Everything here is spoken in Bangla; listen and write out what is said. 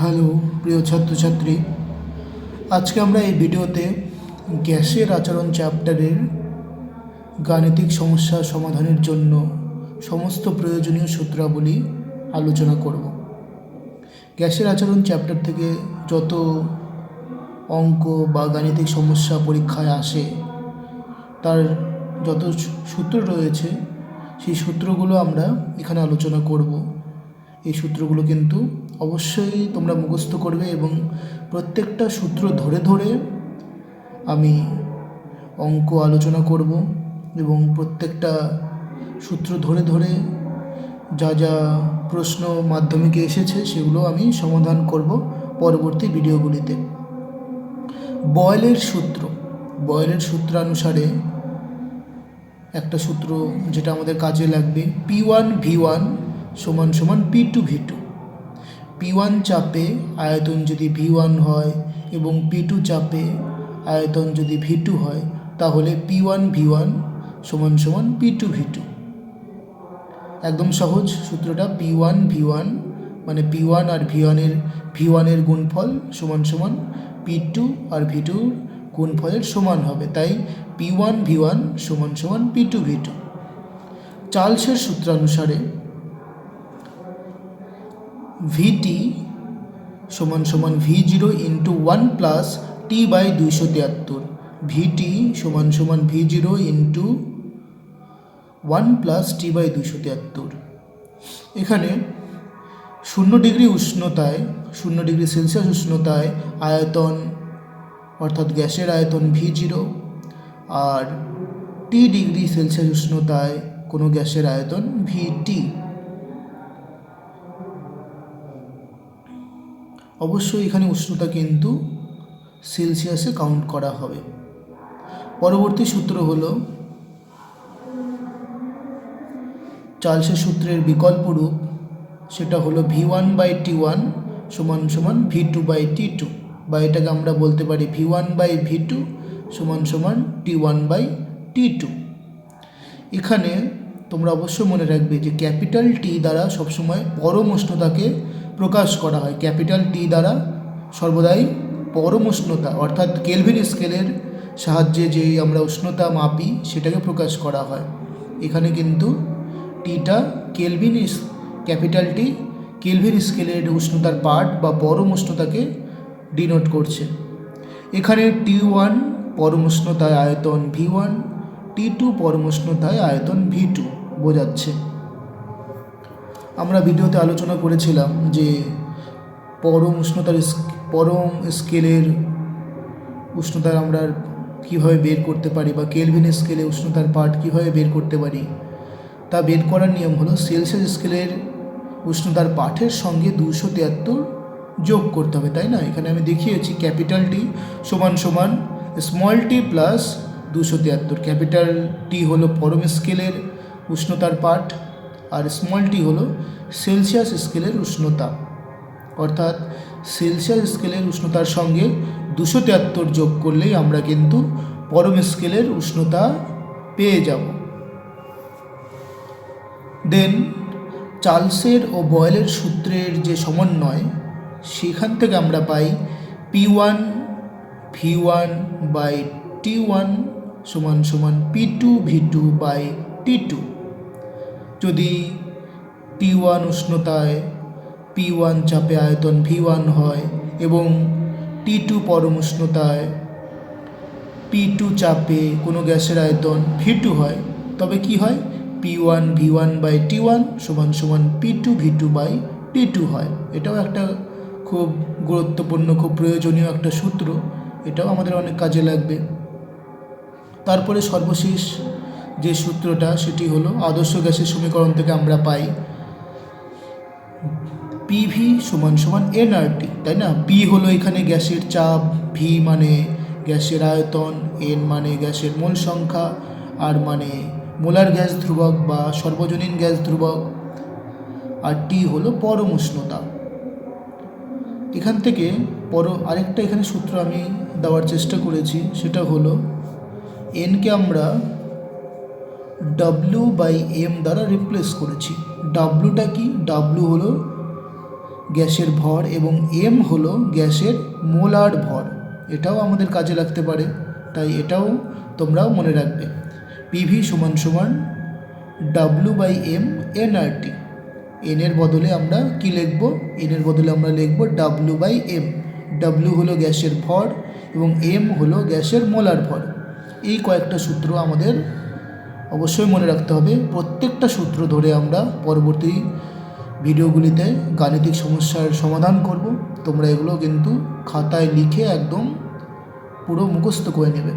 হ্যালো, প্রিয় ছাত্রছাত্রী। আজকে আমরা এই ভিডিওতে গ্যাসের আচরণ চ্যাপ্টারের গাণিতিক সমস্যা সমাধানের জন্য সমস্ত প্রয়োজনীয় সূত্রাবলী আলোচনা করব। গ্যাসের আচরণ চ্যাপ্টার থেকে যত অঙ্ক বা গাণিতিক সমস্যা পরীক্ষায় আসে, তার যত সূত্র রয়েছে, সেই সূত্রগুলো আমরা এখানে আলোচনা করব। এই সূত্রগুলো কিন্তু অবশ্যই তোমরা মুখস্থ করবে এবং প্রত্যেকটা সূত্র ধরে ধরে আমি অঙ্ক আলোচনা করব এবং প্রত্যেকটা সূত্র ধরে ধরে যা যা প্রশ্ন মাধ্যমিকে এসেছে সেগুলো আমি সমাধান করব পরবর্তী ভিডিওগুলিতে। বয়েলের সূত্র। বয়েলের সূত্রানুসারে একটা সূত্র যেটা আমাদের কাজে লাগবে, পি ওয়ান ভি ওয়ান সমান সমান P two V two. P one চাপে আয়তন যদি ভি ওয়ান হয় এবং পি টু চাপে আয়তন যদি ভি টু হয়, তাহলে পি ওয়ান ভি ওয়ান সমান সমান পি টু ভি টু একদম সহজ সূত্রটা পি ওয়ান ভি ওয়ান মানে পি ওয়ান আর ভি ওয়ানের ভি ওয়ানের গুণফল সমান সমান পি টু আর ভি টুর গুণফলের সমান হবে। তাই পি ওয়ান ভি ওয়ান সমান সমান পি টু ভি টু চার্লসের সূত্রানুসারে ভিটি সমান সমান V zero into one plus T by দুইশো তিয়াত্তর। ভিটি সমান সমান V zero into one plus T by দুইশো তিয়াত্তর। এখানে শূন্য ডিগ্রি উষ্ণতায়, শূন্য ডিগ্রি সেলসিয়াস উষ্ণতায় আয়তন, অর্থাৎ গ্যাসের আয়তন ভি জিরো আর টি ডিগ্রি সেলসিয়াস উষ্ণতায় কোনো গ্যাসের আয়তন ভি টি অবশ্যই এখানে উষ্ণতা কিন্তু সেলসিয়াসে কাউন্ট করা হবে। পরবর্তী সূত্র হলো, চার্লসের সূত্রের বিকল্প রূপ সেটা হলো V one by T one সমান সমান V two by T two বা এটাকে আমরা বলতে পারি V one by V two সমান সমান T one by T two এখানে তোমরা অবশ্যই মনে রাখবে যে ক্যাপিটাল টি দ্বারা সবসময় পরম উষ্ণতাকে প্রকাশ করা হয়। ক্যাপিটাল টি দ্বারা সর্বদাই পরম উষ্ণতা, অর্থাৎ কেলভিন স্কেলের সাহায্যে যে আমরা উষ্ণতা মাপি, সেটাকে প্রকাশ করা হয়। এখানে কিন্তু টিটা কেলভিন ক্যাপিটাল টি কেলভিন স্কেলের উষ্ণতার পার্ট বা পরম উষ্ণতাকে ডিনোট করছে। এখানে টি ওয়ান পরম উষ্ণতায় আয়তন ভি ওয়ান, টি টু পরম উষ্ণতায় আয়তন ভি টু বোঝাচ্ছে। আমরা ভিডিওতে আলোচনা করেছিলাম যে পরম উষ্ণতার পরম স্কেলের উষ্ণতার আমরা কীভাবে বের করতে পারি বা কেলভিন স্কেলে উষ্ণতার পার্ট কীভাবে বের করতে পারি, তা বের করার নিয়ম হলো সেলসিয়াস স্কেলের উষ্ণতার পাঠের সঙ্গে দুশো তিয়াত্তর যোগ করতে হবে, তাই না? এখানে আমি দেখিয়েছি ক্যাপিটাল টি সমান সমান স্মল টি প্লাস দুশো তিয়াত্তর। ক্যাপিটাল টি হলো পরম স্কেলের উষ্ণতার পাঠ আর স্মল টি হলো সেলসিয়াস স্কেলের উষ্ণতা। অর্থাৎ সেলসিয়াস স্কেলের উষ্ণতার সঙ্গে দুশো তিয়াত্তর যোগ করলেই আমরা কিন্তু পরম স্কেলের উষ্ণতা পেয়ে যাব। দেন চার্লসের ও বয়েলের সূত্রের যে সমন্বয়, সেখান থেকে আমরা পাই P one V one by T one সমান সমান P two V two by T two যদি টি ওয়ান উষ্ণতায় পি ওয়ান চাপে আয়তন ভি ওয়ান হয় এবং টি টু পরম উষ্ণতায় পি টু চাপে কোনো গ্যাসের আয়তন ভি টু হয়, তবে কি হয়? P one V one by T one সমান সমান P two V two by T two হয়। এটাও একটা খুব গুরুত্বপূর্ণ, খুব প্রয়োজনীয় একটা সূত্র। এটাও আমাদের অনেক কাজে লাগবে। তারপরে সর্বশেষ যে সূত্রটা, সেটি হলো আদর্শ গ্যাসের সমীকরণ থেকে আমরা পাই পিভি সমান সমান এনআরটি তাই না? পি হলো এখানে গ্যাসের চাপ ভি মানে গ্যাসের আয়তন এন মানে গ্যাসের মোল সংখ্যা আর মানে মোলার গ্যাস ধ্রুবক বা সর্বজনীন গ্যাস ধ্রুবক, আর টি হলো পরম উষ্ণতা। এখান থেকে পর, আরেকটা এখানে সূত্র আমি দেওয়ার চেষ্টা করেছি, সেটা হলো এনকে আমরা ডাব্লিউ বাই এম দ্বারা রিপ্লেস করেছি। ডাব্লুটা কি? ডাব্লু হলো গ্যাসের ভর এবং এম হলো গ্যাসের মোলার ভর। এটাও আমাদের কাজে লাগতে পারে, তাই এটাও তোমরাও মনে রাখবে। পিভি সমান সমান ডাব্লু বাই এম এনআরটি এনের বদলে আমরা কি লিখব? এনের বদলে আমরা লিখব ডাব্লু বাই এম ডাব্লু হলো গ্যাসের ভর এবং এম হলো গ্যাসের মোলার ভর। এই কয়েকটা সূত্র আমাদের অবশ্যই মনে রাখতে হবে, প্রত্যেকটা সূত্র ধরে আমরা পরবর্তী ভিডিওগুলিতে গাণিতিক সমস্যার সমাধান করব। তোমরা এগুলো কিন্তু খাতায় লিখে একদম পুরো মুখস্থ করে নেবে।